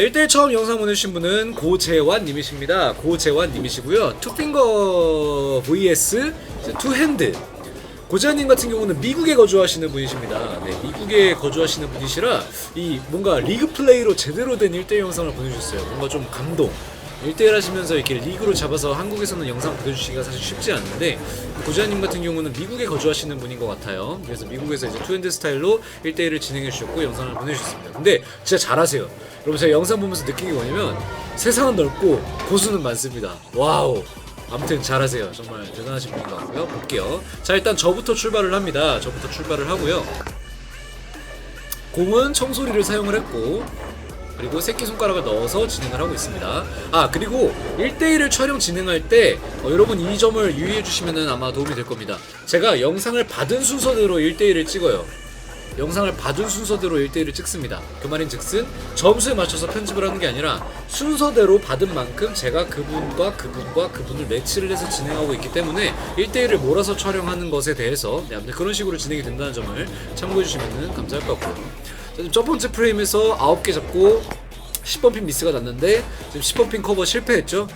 1대1 처음 영상 보내주신 분은 고재환님이십니다. 고재환님이시고요. 투핑거 vs 투핸드. 고재환님 같은 경우는 미국에 거주하시는 분이십니다. 네, 미국에 거주하시는 분이시라 이 뭔가 리그 플레이로 제대로 된 1대1 영상을 보내주셨어요. 뭔가 좀 감동. 1대1 하시면서 이렇게 리그로 잡아서 한국에서는 영상 보내주시기가 사실 쉽지 않은데 고재환님 같은 경우는 미국에 거주하시는 분인 것 같아요. 그래서 미국에서 이제 투핸드 스타일로 1대1을 진행해 주셨고 영상을 보내주셨습니다. 근데 진짜 잘하세요. 여러분 제가 영상 보면서 느낀 게 뭐냐면 세상은 넓고 고수는 많습니다. 와우. 아무튼 잘하세요. 정말 대단하신 분인 것 같고요. 볼게요. 자 일단 저부터 출발을 합니다. 저부터 출발을 하고요. 공은 청소리를 사용을 했고 그리고 새끼손가락을 넣어서 진행을 하고 있습니다. 아 그리고 1대1을 촬영 진행할 때 어, 여러분 이 점을 유의해 주시면 아마 도움이 될 겁니다. 제가 영상을 받은 순서대로 1대1을 찍어요. 영상을 받은 순서대로 1대1을 찍습니다. 그 말인 즉슨 점수에 맞춰서 편집을 하는 게 아니라 순서대로 받은 만큼 제가 그분과 그분과 그분을 매치를 해서 진행하고 있기 때문에 1대1을 몰아서 촬영하는 것에 대해서 네, 그런 식으로 진행이 된다는 점을 참고해 주시면 감사할 것 같고요. 자, 첫 번째 프레임에서 9개 잡고 10번 핀 미스가 났는데 지금 10번 핀 커버 실패했죠.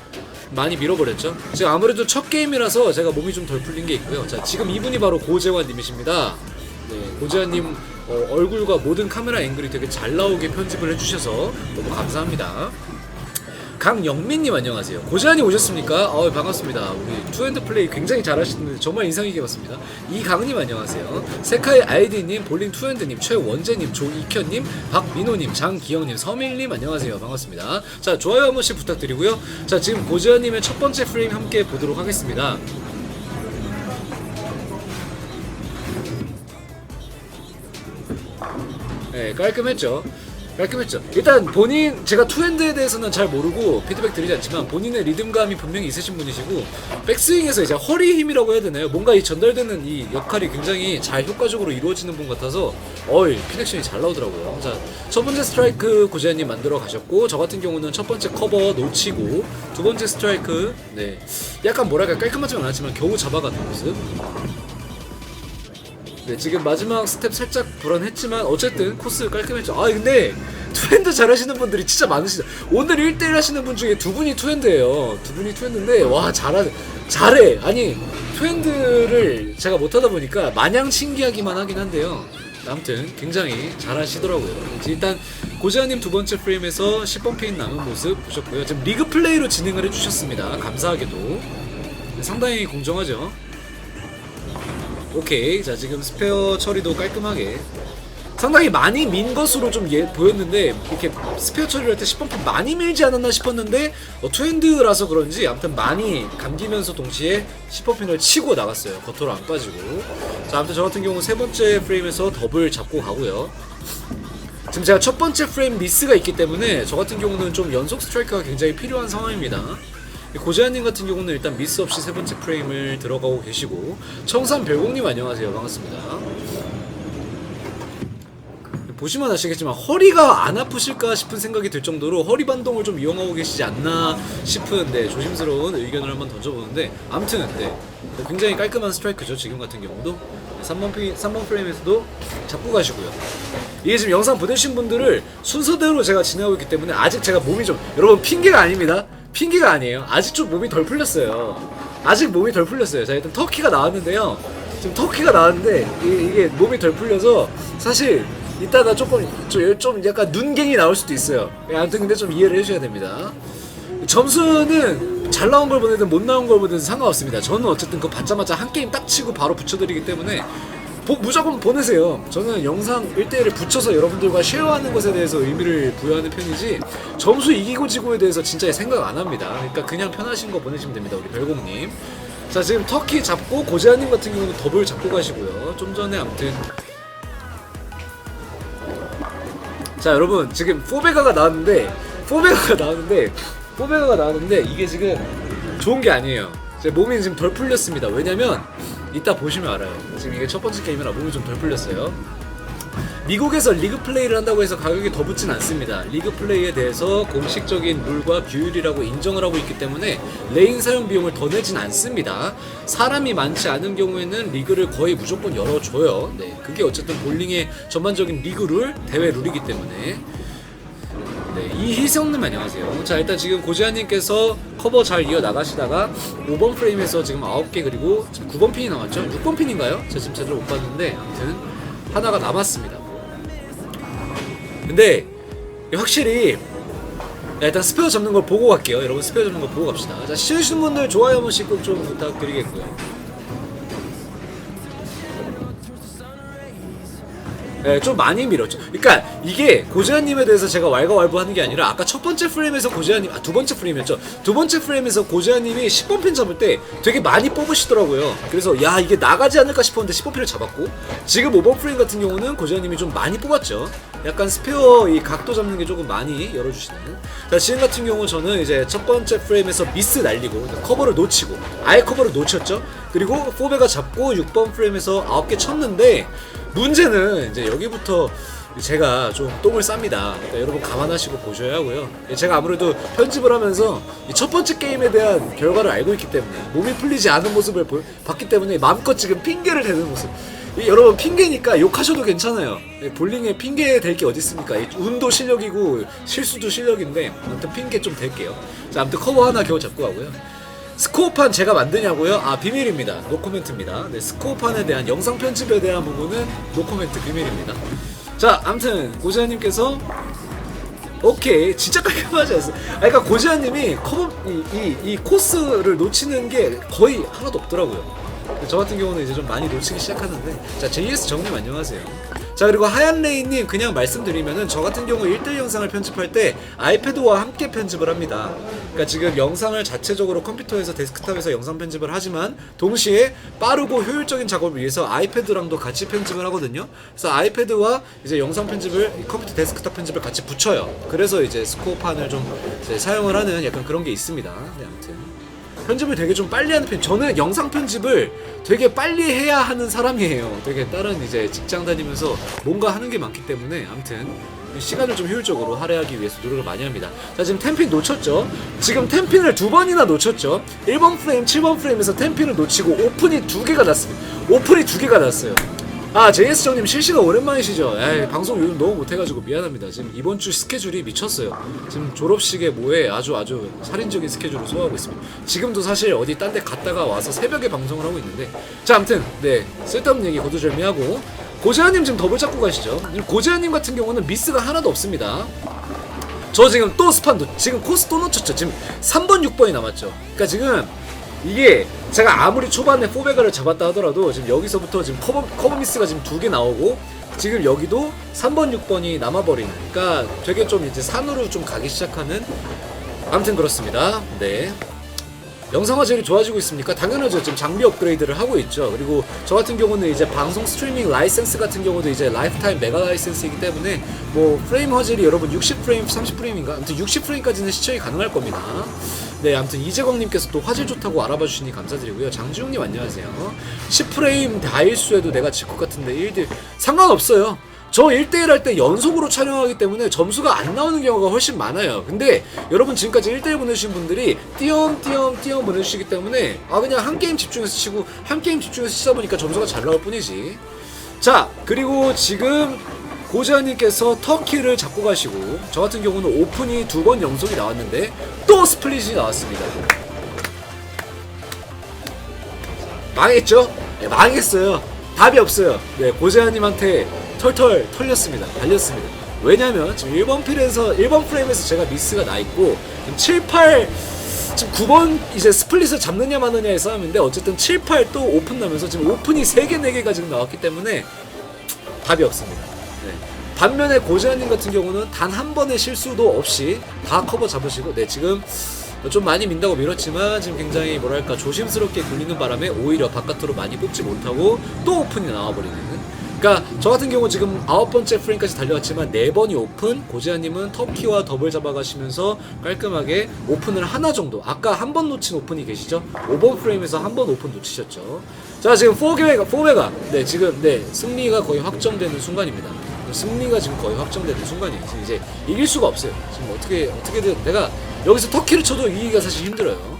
많이 밀어버렸죠. 지금 아무래도 첫 게임이라서 제가 몸이 좀 덜 풀린 게 있고요. 자, 지금 이분이 바로 고재환님이십니다. 네, 고재환님 어, 얼굴과 모든 카메라 앵글이 되게 잘 나오게 편집을 해주셔서 너무 감사합니다. 강영민님 안녕하세요. 고재환님 오셨습니까? 어 반갑습니다. 우리 투핸드 플레이 굉장히 잘하시는데 정말 인상 깊게 봤습니다. 이강님 안녕하세요. 세카의 아이디님, 볼링 투핸드님, 최원재님, 조익현님, 박민호님, 장기영님, 서밀님 안녕하세요. 반갑습니다. 자 좋아요 한 번씩 부탁드리고요. 자 지금 고재환님의 첫 번째 프레임 함께 보도록 하겠습니다. 네, 깔끔했죠. 깔끔했죠. 일단 본인 제가 투핸드에 대해서는 잘 모르고 피드백 드리지 않지만 본인의 리듬감이 분명히 있으신 분이시고 백스윙에서 이제 허리 힘이라고 해야 되나요? 뭔가 이 전달되는 이 역할이 굉장히 잘 효과적으로 이루어지는 분 같아서 어이 피넥션이 잘 나오더라고요. 자, 첫 번째 스트라이크 고재현님 만들어 가셨고 저 같은 경우는 첫 번째 커버 놓치고 두 번째 스트라이크 네 약간 뭐랄까 깔끔하지는 않았지만 겨우 잡아가는 모습. 네, 지금 마지막 스텝 살짝 불안했지만 어쨌든 코스 깔끔했죠. 아 근데 투핸드 잘하시는 분들이 진짜 많으시다. 오늘 1대1 하시는 분 중에 두 분이 투핸드예요. 두 분이 투핸드인데 와 잘하 잘해. 아니 투핸드를 제가 못 하다 보니까 마냥 신기하기만 하긴 한데요. 아무튼 굉장히 잘하시더라고요. 일단 고재환님 두 번째 프레임에서 10번 페인 남은 모습 보셨고요. 지금 리그 플레이로 진행을 해주셨습니다. 감사하게도 상당히 공정하죠. 오케이. 자 지금 스페어 처리도 깔끔하게. 상당히 많이 민 것으로 좀 예, 보였는데 이렇게 스페어 처리를 할 때 10번 많이 밀지 않았나 싶었는데 어, 투핸드라서 그런지 아무튼 많이 감기면서 동시에 10번핀을 치고 나갔어요. 겉으로 안 빠지고. 자 아무튼 저 같은 경우 세 번째 프레임에서 더블 잡고 가고요. 지금 제가 첫 번째 프레임 미스가 있기 때문에 저 같은 경우는 좀 연속 스트라이크가 굉장히 필요한 상황입니다 고재환님 같은 경우는 일단 미스 없이 세 번째 프레임을 들어가고 계시고 청산 별공님 안녕하세요. 반갑습니다. 보시면 아시겠지만 허리가 안 아프실까 싶은 생각이 들 정도로 허리 반동을 좀 이용하고 계시지 않나 싶은데 조심스러운 의견을 한번 던져보는데 아무튼 네 굉장히 깔끔한 스트라이크죠 지금 같은 경우도. 3번, 피, 3번 프레임에서도 잡고 가시고요. 이게 지금 영상 보내신 분들을 순서대로 제가 진행하고 있기 때문에 아직 제가 몸이 좀 여러분 핑계가 아닙니다 핑계가 아니에요. 아직 좀 몸이 덜 풀렸어요. 아직 몸이 덜 풀렸어요. 자 일단 터키가 나왔는데요. 지금 터키가 나왔는데 이게, 이게 몸이 덜 풀려서 사실 이따가 조금 좀, 좀 약간 눈갱이 나올 수도 있어요. 예, 아무튼 근데 좀 이해를 해주셔야 됩니다. 점수는 잘 나온 걸 보내든 못 나온 걸 보내든 상관없습니다. 저는 어쨌든 그거 받자마자 한 게임 딱 치고 바로 붙여드리기 때문에 보- 무조건 보내세요. 저는 영상 1대1을 붙여서 여러분들과 쉐어하는 것에 대해서 의미를 부여하는 편이지 점수 이기고 지고에 대해서 진짜 생각 안 합니다. 그러니까 그냥 편하신 거 보내시면 됩니다. 우리 별공님. 자 지금 터키 잡고 고재환님 같은 경우는 더블 잡고 가시고요. 좀 전에 아무튼 자 여러분 지금 포베가가 나왔는데 포베가가 나왔는데 포베가가 나왔는데 이게 지금 좋은 게 아니에요. 제 몸이 지금 덜 풀렸습니다. 왜냐면 이따 보시면 알아요. 지금 이게 첫 번째 게임이라 몸이 좀 덜 풀렸어요. 미국에서 리그 플레이를 한다고 해서 가격이 더 붙진 않습니다. 리그 플레이에 대해서 공식적인 룰과 규율이라고 인정을 하고 있기 때문에 레인 사용 비용을 더 내진 않습니다. 사람이 많지 않은 경우에는 리그를 거의 무조건 열어줘요. 네, 그게 어쨌든 볼링의 전반적인 리그 룰, 대회 룰이기 때문에 네, 이희성님 안녕하세요. 자 일단 지금 고지아님께서 커버 잘 이어 나가시다가 5번 프레임에서 지금 9개 그리고 지금 9번 핀이 남았죠? 6번 핀인가요? 제가 지금 제대로 못 봤는데 아무튼 하나가 남았습니다. 근데 확실히 야, 일단 스페어 잡는 걸 보고 갈게요. 여러분 스페어 잡는 걸 보고 갑시다. 자 시청해주신 분들 좋아요 한 번씩 꼭 좀 부탁드리겠고요. 네, 좀 많이 밀었죠. 그러니까 이게 고지아님에 대해서 제가 왈가왈부하는 게 아니라 아까 첫 번째 프레임에서 고지아님, 아 두 번째 프레임이었죠. 두 번째 프레임에서 고지아님이 10번 핀 잡을 때 되게 많이 뽑으시더라고요. 그래서 야 이게 나가지 않을까 싶었는데 10번 핀을 잡았고 지금 5번 프레임 같은 경우는 고지아님이 좀 많이 뽑았죠. 약간 스페어 이 각도 잡는 게 조금 많이 열어주시는. 자 지금 같은 경우 저는 이제 첫 번째 프레임에서 미스 날리고 커버를 놓치고 아예 커버를 놓쳤죠. 그리고 포베가 잡고 6번 프레임에서 9개 쳤는데 문제는 이제 여기부터 제가 좀 똥을 쌉니다. 그러니까 여러분 감안하시고 보셔야 하고요. 제가 아무래도 편집을 하면서 이첫 번째 게임에 대한 결과를 알고 있기 때문에 몸이 풀리지 않은 모습을 보- 봤기 때문에 마음껏 지금 핑계를 대는 모습. 이 여러분 핑계니까 욕하셔도 괜찮아요. 이 볼링에 핑계 될 게 어디 있습니까? 이 운도 실력이고 실수도 실력인데 아무튼 핑계 좀 댈게요. 자 아무튼 커버 하나 겨우 잡고 가고요. 스코어판 제가 만드냐고요? 아 비밀입니다. 노코멘트입니다. 네, 스코어판에 대한 영상 편집에 대한 부분은 노코멘트 비밀입니다. 자, 아무튼 고지아님께서 오케이 진짜 깔끔하지 않았어요. 아, 그러니까 고지아님이 커버 이, 이, 이 코스를 놓치는 게 거의 하나도 없더라고요. 저 같은 경우는 이제 좀 많이 놓치기 시작하는데 자 JS 정님 안녕하세요. 자 그리고 하얀 레이님 그냥 말씀드리면은 저 같은 경우 1대1 영상을 편집할 때 아이패드와 함께 편집을 합니다. 그러니까 지금 영상을 자체적으로 컴퓨터에서 데스크탑에서 영상 편집을 하지만 동시에 빠르고 효율적인 작업을 위해서 아이패드랑도 같이 편집을 하거든요. 그래서 아이패드와 이제 영상 편집을 이 컴퓨터 데스크탑 편집을 같이 붙여요. 그래서 이제 스코어판을 좀 사용을 하는 약간 그런 게 있습니다. 네, 아무튼. 편집을 되게 좀 빨리 하는 편. 저는 영상 편집을 되게 빨리 해야 하는 사람이에요. 되게 다른 이제 직장 다니면서 뭔가 하는 게 많기 때문에 아무튼 시간을 좀 효율적으로 할애하기 위해서 노력을 많이 합니다. 자 지금 템핀 놓쳤죠? 지금 템핀을 두 번이나 놓쳤죠? 1번 프레임, 7번 프레임에서 템핀을 놓치고 오픈이 두 개가 났습니다. 오픈이 두 개가 났어요. 아 JS 정님 실시간 오랜만이시죠? 에이 방송 요즘 너무 못해가지고 미안합니다. 지금 이번 주 스케줄이 미쳤어요. 지금 졸업식에 뭐에 아주 아주 살인적인 스케줄을 소화하고 있습니다. 지금도 사실 어디 딴 데 갔다가 와서 새벽에 방송을 하고 있는데 자 아무튼 네 쓸데없는 얘기 거두절미하고 고재환님 지금 더블 잡고 가시죠. 고재환님 같은 경우는 미스가 하나도 없습니다. 저 지금 또 스판도 지금 코스 또 놓쳤죠. 지금 3번 6번이 남았죠. 그러니까 지금 이게 제가 아무리 초반에 포베가를 잡았다 하더라도 지금 여기서부터 지금 커버, 커버 미스가 지금 두 개 나오고 지금 여기도 3번 6번이 남아버리는 그러니까 되게 좀 이제 산으로 좀 가기 시작하는 아무튼 그렇습니다. 네. 영상 화질이 좋아지고 있습니까? 당연하죠. 지금 장비 업그레이드를 하고 있죠. 그리고 저 같은 경우는 이제 방송 스트리밍 라이센스 같은 경우도 이제 라이프타임 메가 라이센스이기 때문에 뭐 프레임 화질이 여러분 60프레임, 30프레임인가? 아무튼 60프레임까지는 시청이 가능할 겁니다. 네, 아무튼 이재광님께서 또 화질 좋다고 알아봐 주시니 감사드리고요. 장지웅님 안녕하세요. 10프레임 다일수에도 내가 질 것 같은데 1대 상관없어요. 저 1대1 할 때 연속으로 촬영하기 때문에 점수가 안 나오는 경우가 훨씬 많아요. 근데 여러분 지금까지 1대1 보내주신 분들이 띄엄띄엄 띄엄 보내주시기 때문에 아 그냥 한 게임 집중해서 치고 한 게임 집중해서 치다 보니까 점수가 잘 나올 뿐이지. 자 그리고 지금 고지아님께서 터키를 잡고 가시고 저 같은 경우는 오픈이 두 번 연속이 나왔는데 또 스플릿이 나왔습니다. 망했죠? 네, 망했어요. 답이 없어요. 네, 고재환님한테 털털 털렸습니다. 달렸습니다. 왜냐면 지금 1번 필에서 1번 프레임에서 제가 미스가 나 있고 지금 7, 8 지금 9번 이제 스플릿을 잡느냐 마느냐의 싸움인데 어쨌든 7, 8 또 오픈 나면서 지금 오픈이 3개 4개가 지금 나왔기 때문에 답이 없습니다. 네. 반면에 고재환님 같은 경우는 단 한 번의 실수도 없이 다 커버 잡으시고 네 지금 좀 많이 민다고 밀었지만 지금 굉장히 뭐랄까 조심스럽게 굴리는 바람에 오히려 바깥으로 많이 뽑지 못하고 또 오픈이 나와버리는. 그러니까 저 같은 경우 지금 아홉 번째 프레임까지 달려왔지만 네 번이 오픈 고재환님은 터키와 더블 잡아가시면서 깔끔하게 오픈을 하나 정도 아까 한 번 놓친 오픈이 계시죠? 5번 프레임에서 한 번 오픈 놓치셨죠? 자 지금 4개가 4배가. 네 지금 네 승리가 거의 확정되는 순간입니다 승리가 지금 거의 확정되는 순간이에요. 이제 이길 수가 없어요. 지금 어떻게 어떻게든 내가 여기서 터키를 쳐도 이기기가 사실 힘들어요.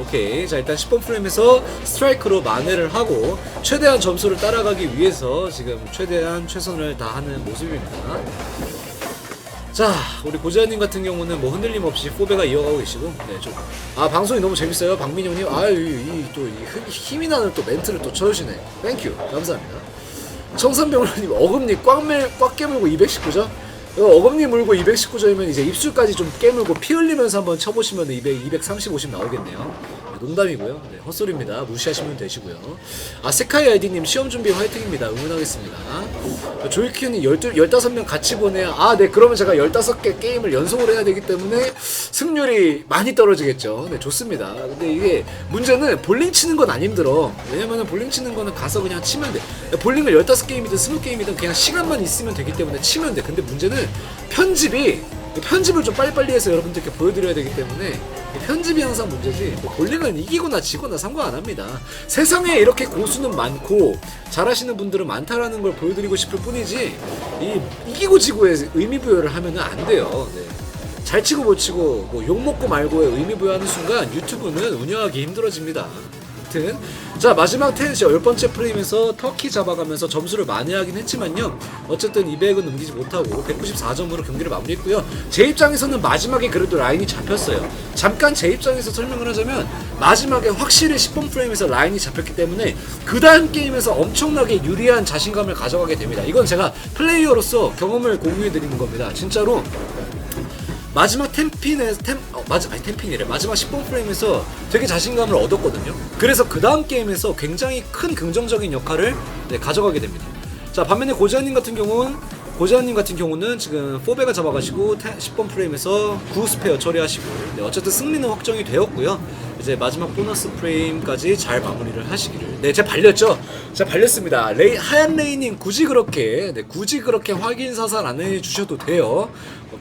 오케이 자 일단 10번 프레임에서 스트라이크로 만회를 하고 최대한 점수를 따라가기 위해서 지금 최대한 최선을 다하는 모습입니다. 자, 우리 고지아님 같은 경우는 뭐 흔들림 없이 포베가 이어가고 계시고, 네, 좀. 아, 방송이 너무 재밌어요. 박민영 님. 아유, 이, 또, 이 힘- 힘이 나는 또 멘트를 또 쳐주시네. 땡큐. 감사합니다. 청산병원님, 어금니 꽉, 깨물고 219죠? 어금니 물고 219점이면 이제 입술까지 좀 깨물고 피 흘리면서 한번 쳐보시면 200, 230, 50 나오겠네요. 네, 농담이고요. 네, 헛소리입니다. 무시하시면 되시고요. 아, 세카이 아이디님 시험 준비 화이팅입니다. 응원하겠습니다. 조이키님 12, 15명 같이 보내야, 아, 네, 그러면 제가 15개 게임을 연속으로 해야 되기 때문에 승률이 많이 떨어지겠죠. 네, 좋습니다. 근데 이게 문제는 볼링 치는 건 안 힘들어. 왜냐면은 볼링 치는 거는 가서 그냥 치면 돼. 볼링을 15게임이든 20게임이든 그냥 시간만 있으면 되기 때문에 치면 돼. 근데 문제는 편집이 편집을 좀 빨리빨리 해서 여러분들께 보여드려야 되기 때문에 이 편집이 항상 문제지 뭐 볼링은 이기거나 지거나 상관 안 합니다 세상에 이렇게 고수는 많고 잘하시는 분들은 많다라는 걸 보여드리고 싶을 뿐이지 이 이기고 지고의 의미 부여를 하면은 안 돼요 네. 잘 치고 못 치고 뭐 욕 먹고 말고의 의미 부여하는 순간 유튜브는 운영하기 힘들어집니다. 아무튼 자 마지막 텐시 열 번째 프레임에서 터키 잡아가면서 점수를 만회하긴 했지만요. 어쨌든 200은 넘기지 못하고 194점으로 경기를 마무리했고요. 제 입장에서는 마지막에 그래도 라인이 잡혔어요. 잠깐 제 입장에서 설명을 하자면 마지막에 확실히 10번 프레임에서 라인이 잡혔기 때문에 그 다음 게임에서 엄청나게 유리한 자신감을 가져가게 됩니다. 이건 제가 플레이어로서 경험을 공유해 드리는 겁니다. 진짜로 마지막 템핀에 템 어, 마지 아니 템핀이래 마지막 10번 프레임에서 되게 자신감을 얻었거든요. 그래서 그 다음 게임에서 굉장히 큰 긍정적인 역할을 네, 가져가게 됩니다. 자 반면에 고지아님 같은 경우는 고지아님 같은 경우는 지금 4배가 잡아가시고 10번 프레임에서 9 스페어 처리하시고 네, 어쨌든 승리는 확정이 되었고요. 이제 마지막 보너스 프레임까지 잘 마무리를 하시기를. 네, 제가 발렸죠. 제가 발렸습니다. 레이 하얀 레이님 굳이 그렇게 네, 굳이 그렇게 확인 사살 안 해주셔도 돼요.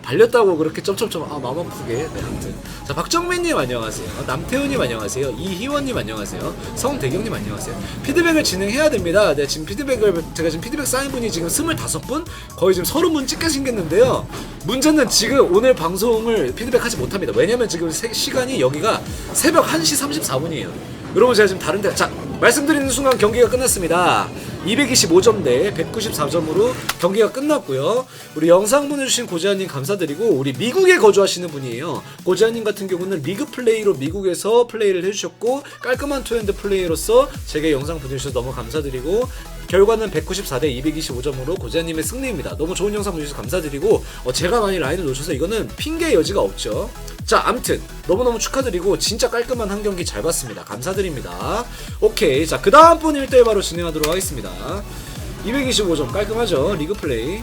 뭐 발렸다고 그렇게 점점점 아 마음 아프게. 네 아무튼. 자 박정민님 안녕하세요. 남태훈님 안녕하세요. 이희원님 안녕하세요. 성대경님 안녕하세요. 피드백을 진행해야 됩니다. 네 지금 피드백을 제가 지금 피드백 쌓인 분이 지금 25분? 거의 지금 30분 찍게 생겼는데요. 문제는 지금 오늘 방송을 피드백하지 못합니다. 왜냐면 지금 세- 시간이 여기가 새벽 1시 34분이에요. 여러분 제가 지금 다른 데자 말씀드리는 순간 경기가 끝났습니다 225점 대 194점으로 경기가 끝났고요. 우리 영상 보내주신 고지아님 감사드리고 우리 미국에 거주하시는 분이에요. 고지아님 같은 경우는 리그 플레이로 미국에서 플레이를 해주셨고 깔끔한 투핸드 플레이로서 제게 영상 보내주셔서 너무 감사드리고 결과는 194대 225점으로 고지아님의 승리입니다. 너무 좋은 영상 보내주셔서 감사드리고 어, 제가 많이 라인을 놓쳐서 이거는 핑계의 여지가 없죠. 자, 암튼 너무너무 축하드리고 진짜 깔끔한 한 경기 잘 봤습니다. 감사드립니다. 오케이, 자 그 다음 분 1대1 바로 진행하도록 하겠습니다. 225점 깔끔하죠? 리그 플레이.